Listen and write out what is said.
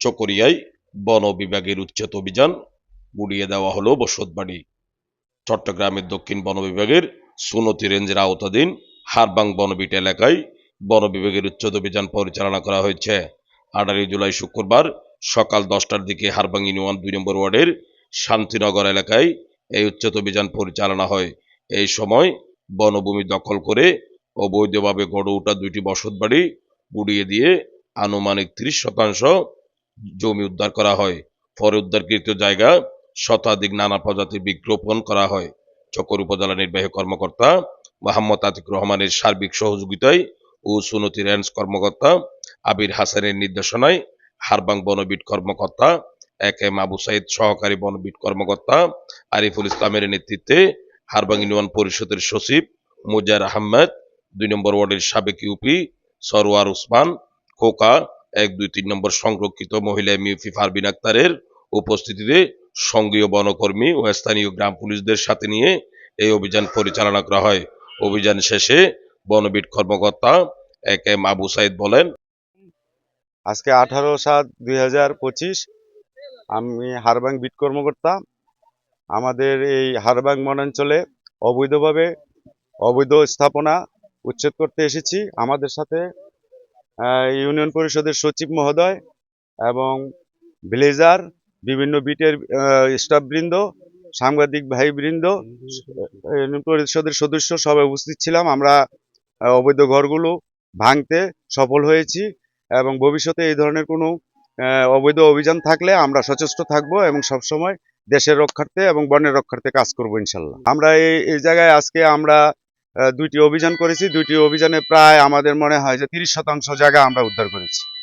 চকরিয়ায় বন বিভাগের উচ্ছেদ অভিযান গুড়িয়ে দেওয়া হলো বসতবাড়ি। চট্টগ্রামের দক্ষিণ বন বিভাগের সুনতি রেঞ্জের আওতাধীন হারবাং বনবিট এলাকায় বন বিভাগের উচ্ছেদ অভিযান পরিচালনা করা হয়েছে। আঠারোই জুলাই শুক্রবার সকাল দশটার দিকে হারবাং ইউনিয়ন দুই নম্বর ওয়ার্ডের শান্তিনগর এলাকায় এই উচ্ছেদ অভিযান পরিচালনা হয়। এই সময় বনভূমি দখল করে অবৈধভাবে গড়ে ওঠা দুইটি বসতবাড়ি গুড়িয়ে দিয়ে আনুমানিক ত্রিশ শতাংশ জমি উদ্ধার করা হয়। পরে উদ্ধারকৃত জায়গা শতাধিক নানা প্রজাতির বৃক্ষরোপণ করা হয়। চকর উপজেলা নির্বাহী কর্মকর্তা মোহাম্মদ আতিক রহমানের সার্বিক সহযোগিতায় ও সুনতি রেঞ্জ কর্মকর্তা আবির হাসানের নির্দেশনায় হারবাং বনবিট কর্মকর্তা A K M Abu Sayed সহকারী বনবিট কর্মকর্তা আরিফুল ইসলামের নেতৃত্বে হারবাং ইউনিয়ন পরিষদের সচিব মুজার আহমেদ, দুই নম্বর ওয়ার্ডের সাবেক ইউপি সরোয়ার উসমান, খোকা এক, দুই, তিন নম্বর সংরক্ষিত মহিলা মিউফি ফারবিন আক্তারের উপস্থিতিতে সঙ্গীয় বনকর্মী ও স্থানীয় গ্রাম পুলিশদের সাথে নিয়ে এই অভিযান পরিচালনা করা হয়। অভিযান শেষে বনবিট কর্মকর্তা A K M Abu Sayed বলেন, আজকে আঠারো সাত দুই আমি হারবাং বিট কর্মকর্তা। আমাদের এই হারবাং বনাঞ্চলে অবৈধভাবে অবৈধ স্থাপনা উচ্ছেদ করতে এসেছি। আমাদের সাথে ইউনিয়ন পরিষদের সচিব মহোদয় এবং ভিলেজার বিভিন্ন বিটের স্টাফবৃন্দ, সাংবাদিক ভাইবৃন্দ, ইউনিয়ন পরিষদের সদস্য সবাই উপস্থিত ছিলাম। আমরা অবৈধ ঘরগুলো ভাঙতে সফল হয়েছি এবং ভবিষ্যতে এই ধরনের কোনো অবৈধ অভিযান থাকলে আমরা সচেষ্ট থাকব এবং সবসময় দেশের রক্ষার্থে এবং বনের রক্ষার্থে কাজ করব ইনশাল্লাহ। আমরা এই জায়গায় আজকে আমরা দুইটি অভিযান করেছি। দুইটি অভিযানে প্রায় আমাদের মনে হয় যে তিরিশ শতাংশ জায়গা আমরা উদ্ধার করেছি।